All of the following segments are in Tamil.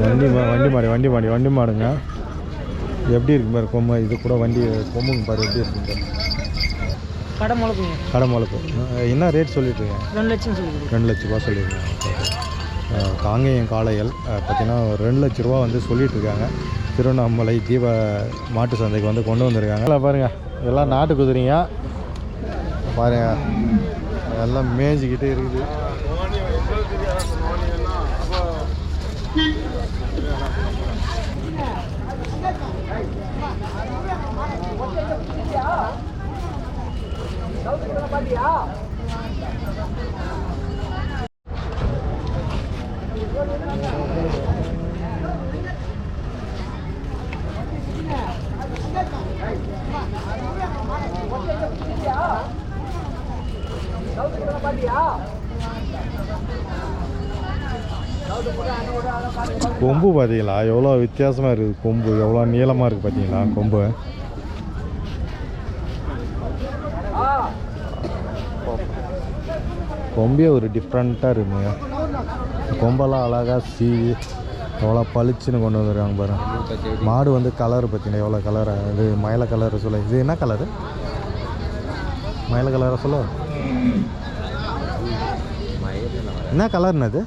வண்டி மா வண்டி மாடு வண்டி மாடு வண்டி மாடுங்க. எப்படி இருக்கு பாரு கொம்பு? இது கூட வண்டி கொம்புங்க பாரு எப்படி இருக்கு. கடை முளைக்குங்க. கடை முளைப்பு என்ன ரேட் சொல்லிட்டு இருக்கீங்க? ரெண்டு லட்சம் சொல்லி ரெண்டு லட்ச ரூபா அஹ் காங்கேயம் அஹ் பார்த்தீங்கன்னா ஒரு ரெண்டு லட்ச ரூபா வந்து சொல்லிட்டு இருக்காங்க. திருவண்ணாமலை தீப மாட்டு சந்தைக்கு வந்து கொண்டு வந்திருக்காங்க. எல்லாம் பாருங்க. எல்லாம் நாட்டு குதிரைங்க. பாருங்க. எல்லாம் மேய்ஞ்சிக்கிட்டு இருக்குது. கொம்பு பார்த்தீங்களா எவ்வளோ வித்தியாசமாக இருக்குது கொம்பு. எவ்வளோ நீளமாக இருக்குது பார்த்தீங்களா கொம்பு? கொம்பே ஒரு டிஃப்ரெண்ட்டாக இருக்குங்க கொம்பெல்லாம் அழகாக சீவி எவ்வளோ பளிச்சுன்னு கொண்டு வந்துருக்காங்க பாருங்க. மாடு வந்து கலர் பார்த்தீங்கன்னா எவ்வளோ கலர் இது மயில கலர் சொல்ல இது என்ன கலரு மயில கலரை சொல்ல. என்ன கலர்னு அது?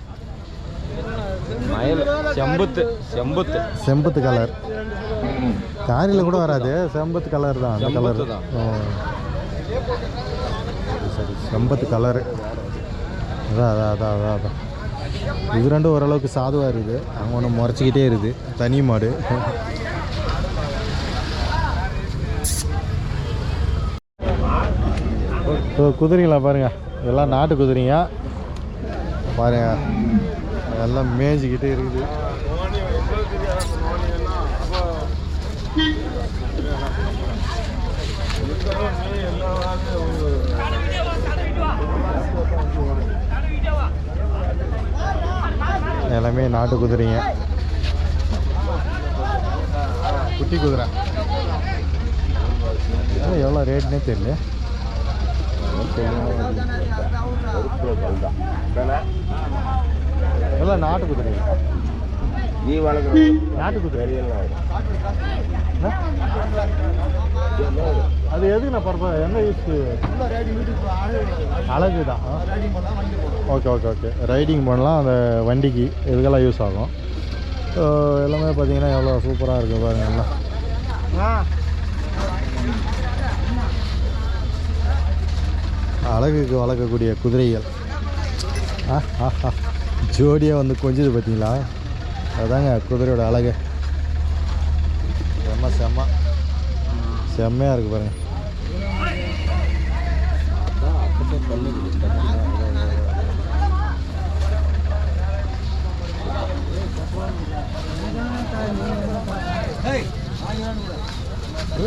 மயில் செம்புத்து. செம்புத்து செம்பத்து கலர் காரியில் கூட வராது. செம்பத்து கலர் தான் அந்த கலர் தான். சரி கலரு அதான் அதான் அதான் அதான் அதான். இது ரெண்டும் ஓரளவுக்கு சாதுவாக இருக்குது. அவங்க ஒன்று முறைச்சிக்கிட்டே இருக்குது. தனி மாடு. இப்போ குதிரைங்களா பாருங்கள் எல்லாம் நாட்டு குதிரைங்க. பாருங்கள் எல்லாம் மேய்ஞ்சிக்கிட்டே இருக்குது. எல்லாமே நாட்டு குதிரைங்க. குட்டி குதிரை. எவ்வளோ ரேட்னே தெரியல. எல்லாம் நாட்டு குதிரை. நீ வளர்க்குற? அது எதுக்கு நான் பரப்ப என்ன யூஸ் அழகு தான். Okay okay okay. ரைடிங் பண்ணலாம். அந்த வண்டிக்கு இதுக்கெல்லாம் யூஸ் ஆகும். ஸோ எல்லாமே பார்த்தீங்கன்னா எவ்வளோ சூப்பராக இருக்குது பாருங்க எல்லாம். அழகுக்கு வளர்க்கக்கூடிய குதிரைகள். ஆ ஆஹா ஜோடியாக வந்து கொஞ்சது பார்த்தீங்களா? அதாங்க குதிரையோட அழகு. செம்ம செம்ம. செம்மையாக இருக்குது பாருங்க.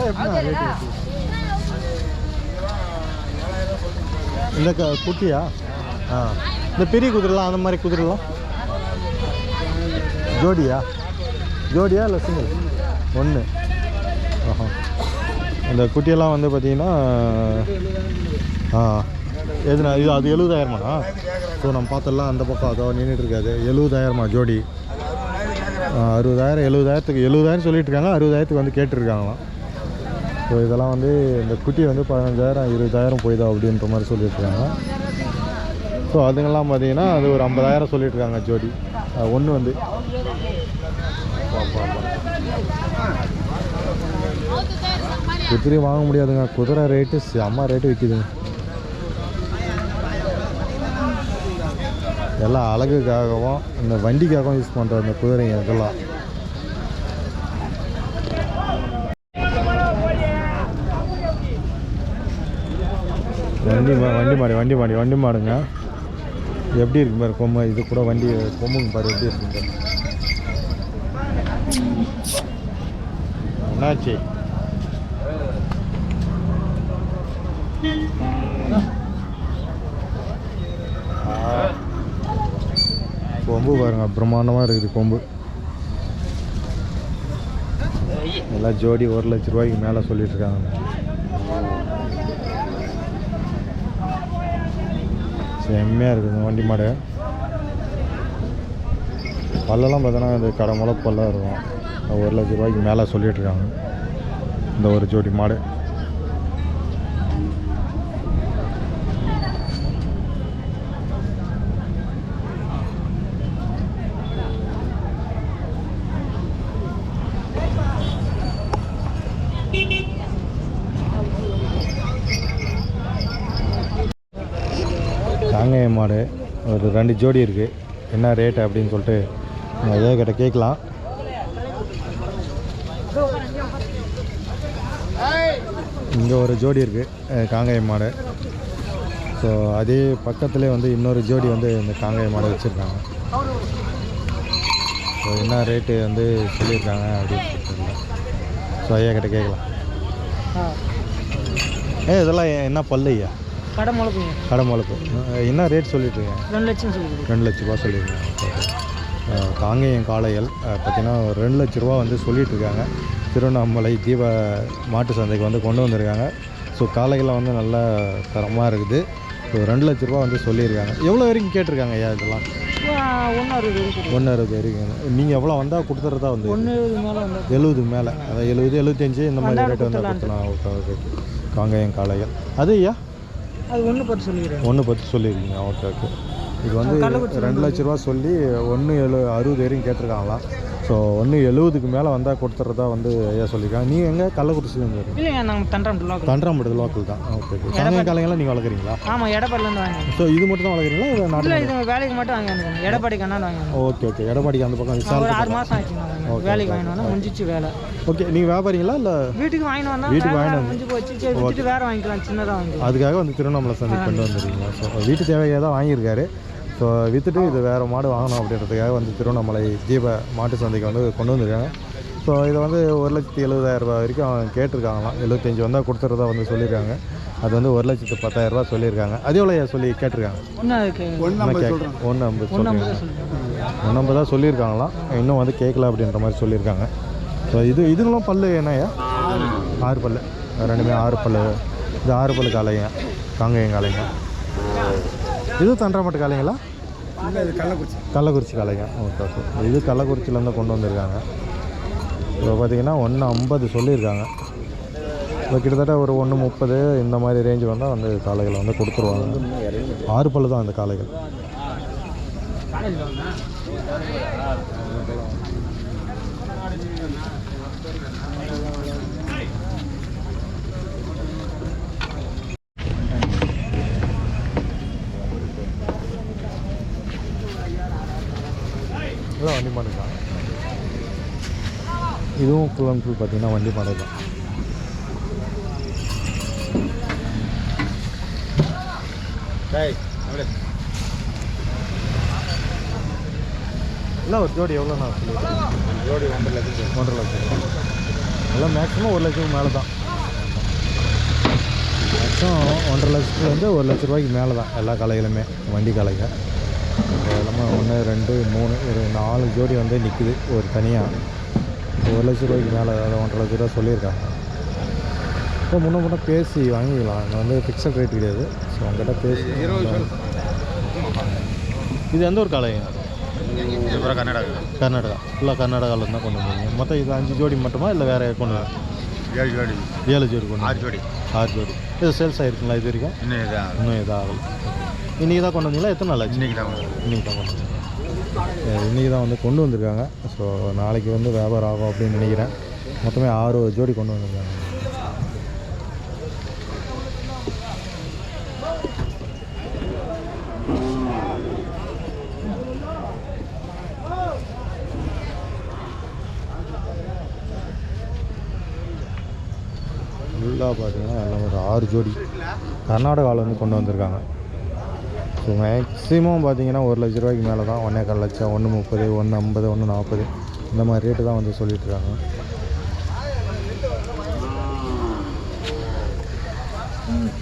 எப்படிண்ணா இந்த குட்டியா? ஆ. இந்த பெரிய குதிரைலாம் அந்த மாதிரி குதிரைலாம்? ஜோடியா? ஜோடியா இல்லை சிங்கிள் ஒன்று ஆஹா. அந்த குட்டியெல்லாம் வந்து பார்த்தீங்கன்னா ஆ எதுனா இது அது எழுபதாயிரமாண்ணா ஸோ நம்ம பார்த்தெல்லாம் அந்த பக்கம் அதோ நின்றுட்டு இருக்காது. எழுபதாயிரமா ஜோடி? அறுபதாயிரம் எழுபதாயிரத்துக்கு எழுபதாயிரம் சொல்லிட்டு இருக்காங்க. அறுபதாயிரத்துக்கு வந்து கேட்டிருக்காங்களாம். ஸோ இதெல்லாம் வந்து இந்த குட்டி வந்து பதினஞ்சாயிரம் இருபதாயிரம் போய்தா அப்படின்ற மாதிரி சொல்லிட்டு இருக்காங்க. ஸோ அதுங்கெல்லாம் பார்த்தீங்கன்னா அது ஒரு ஐம்பதாயிரம் சொல்லிட்டு இருக்காங்க ஜோடி. ஒன்று வந்து. குதிரை வாங்க முடியாதுங்க. குதிரை ரேட்டு செம்ம ரேட்டு விற்கிதுங்க எல்லாம் அழகுக்காகவும் இந்த வண்டிக்காகவும் யூஸ் பண்ணுற இந்த குதிரைங்க இதெல்லாம். வண்டி வண்டி மாடு வண்டி மாடு வண்டி மாடுங்க. எப்படி இருக்கு பாரு கொம்பு இது கூட வண்டி கொம்புங்க பாரு எப்படி இருக்கு என்னாச்சு? கொம்பு பாருங்க பிரம்மாண்டமாக இருக்குது கொம்பு. எல்லாம் ஜோடி ஒரு லட்ச ரூபாய்க்கு மேலே சொல்லிட்டு இருக்காங்க. செம்மையாக இருக்குது இந்த வண்டி மாடு. பல்லெல்லாம் பார்த்தோன்னா இந்த கடை முளை பல்லாம் இருக்கும். ஒரு லட்ச ரூபாய்க்கு மேலே சொல்லிகிட்ருக்காங்க இந்த ஒரு ஜோடி மாடு காங்கேய மாடு ஒரு ரெண்டு ஜோடி இருக்குது என்ன ரேட் அப்படின்னு சொல்லிட்டு நம்ம ஐயா கிட்ட கேட்கலாம். இங்கே ஒரு ஜோடி இருக்குது காங்காய மாடு. ஸோ அதே பக்கத்துலேயே வந்து இன்னொரு ஜோடி வந்து இந்த காங்காய மாடு வச்சுருக்காங்க. ஸோ என்ன ரேட்டு வந்து சொல்லியிருக்காங்க அப்படின்னு ஸோ ஐயா கிட்ட கேட்கலாம். ஏ இதெல்லாம் என்ன பல்லு ஐயா? கடை முளைக்குங்க கடை முளைப்பு என்ன ரேட் சொல்லிட்டுருக்கேன் ரெண்டு லட்சம் சொல்லிடுது ரெண்டு லட்ச ரூபா சொல்லியிருக்காங்க. அஹ் காங்கேயம் காளைகள் அஹ் பார்த்தீங்கன்னா ஒரு ரெண்டு லட்ச ரூபா வந்து சொல்லிட்டு இருக்காங்க திருவண்ணாமலை தீப மாட்டு சந்தைக்கு வந்து கொண்டு வந்திருக்காங்க. ஸோ காளைகள்லாம் வந்து நல்ல தரமாக இருக்குது. ஸோ ரெண்டு லட்ச ரூபா வந்து சொல்லியிருக்காங்க. எவ்வளோ வரைக்கும் கேட்டிருக்காங்க ஐயா இதெல்லாம்? ஒன்று அறுபது வரைக்கும் நீங்கள் எவ்வளோ வந்தால் கொடுத்துறதா வந்து? வந்து எழுபது மேலே. அதாவது எழுபது எழுபத்தஞ்சு இந்த மாதிரி ரேட் வந்தால் கொடுத்தலாம் ஓகே ஓகே காங்கேயம் காளைகள். அது ஐயா? அது ஒன்று பத்து சொல்லிடுறேன் ஒன்று பத்து சொல்லியிருக்கீங்க ஓகே ஓகே இது வந்து ரெண்டு லட்ச ரூபா சொல்லி ஒன்று எழு அறுபது வரைக்கும் கேட்டிருக்காங்களாம் ஸோ ஒன்று எழுபதுக்கு மேலே வந்தால் கொடுத்துறதா வந்து ஐயா சொல்லியிருக்காங்க. நீங்கள் எங்கே? கள்ளக்குறிச்சிலேருந்து வரீங்க. இல்லைங்க நாங்கள் தண்டரம் லோக்கல். தண்டராம்பட்டு லோக்கல் தான். Okay okay. காங்கேயம் காளைங்கெல்லாம் நீங்கள் வளர்க்குறீங்களா? ஆமாம் எடப்பாடிலேருந்து வாங்கி ஸோ இது மட்டும் தான் வளர்க்குறீங்களா? இல்லை நாட்டு இது வேலைக்கு மட்டும் வாங்கி வந்துக்கணும் எடப்பாடி கண்ணாடி வாங்கி வந்தோம். Okay okay. எடப்பாடிக்கு அந்த பக்கம் ஒரு விசால் ஆறு மாதம் ஆச்சுங்க வாங்கி. வேலைக்கு வந்தோம் முடிஞ்சிச்சு வேலை. ஓகே நீங்கள் வியாபாரிங்களா இல்லை? வீட்டுக்கு வந்தோம் வீட்டுக்கு வாங்கிட்டு முடிஞ்சு போச்சு. சரி விட்டுட்டு வேறு வாங்கிக்கலாம் சின்னதாக வாங்கிக்கலாம். அதுக்காக வந்து திருவண்ணாமலை சந்தைக்கு கொண்டு வந்துருக்கீங்க. ஸோ வீட்டு தேவையாக தான் வாங்கியிருக்காரு. ஸோ விற்றுட்டு இது வேறு மாடு வாங்கணும் அப்படின்றதுக்காக வந்து திருவண்ணாமலை தீப மாட்டு சந்தைக்கு வந்து கொண்டு வந்திருக்காங்க. ஸோ இதை வந்து ஒரு லட்சத்தி எழுபதாயிரம் ரூபாய் வரைக்கும் அவங்க கேட்டிருக்காங்களாம். எழுபத்தஞ்சி வந்தால் கொடுத்துறதா வந்து சொல்லியிருக்காங்க. அது வந்து ஒரு லட்சத்து பத்தாயிரம் ரூபாய் சொல்லியிருக்காங்க. அது எவ்வளோ சொல்லி கேட்டிருக்காங்க? ஒன்று ஐம்பது ஒன்று சொல்லுங்க ஐம்பது சொல்லிடுறேன் ஒன்று ஐம்பது தான் சொல்லியிருக்காங்களாம். இன்னும் வந்து கேட்கல அப்படின்ற மாதிரி சொல்லியிருக்காங்க. ஸோ இது இதுங்களும் பல்லு என்னய்யா ஆறு பல்லு. ரெண்டுமே ஆறு பல்லு. இது ஆறு பல்லு காளைங்க காங்கேயம் காளைங்க இது தண்டராமட்டு காளைங்களா? கள்ளக்குறிச்சி. காளைங்க. Okay okay. இது கள்ளக்குறிச்சியிலேருந்து கொண்டு வந்திருக்காங்க. இப்போ பார்த்தீங்கன்னா ஒன்று ஐம்பது சொல்லியிருக்காங்க. இப்போ கிட்டத்தட்ட ஒரு ஒன்று முப்பது இந்த மாதிரி ரேஞ்சு வந்தால் வந்து காளைகளை வந்து கொடுத்துருவாங்க. ஆறு பல்லு தான் அந்த காளைகள். இதெல்லாம் வண்டி மாடு தான் இதுவும் ஃபுல் அண்ட் ஃபுல் பார்த்தீங்கன்னா வண்டி மாடு தான் இல்லை ஒரு ஜோடி எவ்வளோ நான் சொல்லியிருக்கேன் ஜோடி ஒன்றரை லட்சம் ஒன்றரை லட்சம். எல்லாம் மேக்ஸிமம் ஒரு லட்சத்துக்கு மேலே தான் மேக்ஸிமம் ஒன்றரை லட்சத்துலேருந்து ஒரு லட்ச ரூபாய்க்கு மேலே தான் எல்லா கலைகளுமே வண்டி கலைங்க எல்லாமே ஒன்று ரெண்டு மூணு ஒரு நாலு ஜோடி வந்து நிற்குது ஒரு தனியாக ஒரு லட்ச ரூபாய்க்கு மேலே அதாவது ஒன்றரை லட்ச ரூபா சொல்லியிருக்காங்க. இப்போ முன்ன முன்ன பேசி வாங்கிக்கலாம். இங்கே வந்து ஃபிக்ஸட் ரேட் கிடையாது. ஸோ உங்ககிட்ட பேசி இது எந்த ஒரு காலைங்க அப்புறம் கர்நாடகா. கர்நாடகா. ஃபுல்லாக கர்நாடகாவில் தான் கொண்டு வந்தீங்க மொத்தம் இது அஞ்சு ஜோடி மட்டுமா இல்லை வேறு கொண்டு ஏழு ஜோடி. ஏழு ஜோடி கொண்டு ஆறு ஜோடி. ஆறு ஜோடி. இது சேல்ஸ் ஆகிருக்குங்களா இது வரைக்கும்? இன்னும் இதான் இன்னும் இதாக ஆகல இன்றைக்கி தான் கொண்டு வந்தீங்களா? எத்தனை நாள் ஆச்சு? இன்னைக்கு தான் இன்றைக்கி தான் கொண்டு வந்தீங்க. இன்றைக்கி தான் வந்து கொண்டு வந்திருக்காங்க. ஸோ நாளைக்கு வந்து வியாபாரம் ஆகும் அப்படின்னு நினைக்கிறேன். மொத்தமே ஆறு ஜோடி கொண்டு வந்திருக்காங்க. ஃபுல்லாக பார்த்தீங்கன்னா எல்லாம் ஒரு ஆறு ஜோடி. கர்நாடகாவில் வந்து கொண்டு வந்திருக்காங்க. மேக்ஸிமம் பார்த்தீங்கன்னா ஒரு லட்ச ரூபாய்க்கு மேலே தான் ஒன்றே கால் லட்சம் ஒன்று முப்பது ஒன்று ஐம்பது ஒன்று நாற்பது இந்த மாதிரி ரேட்டு தான் வந்து சொல்லிட்டுருக்காங்க Mm.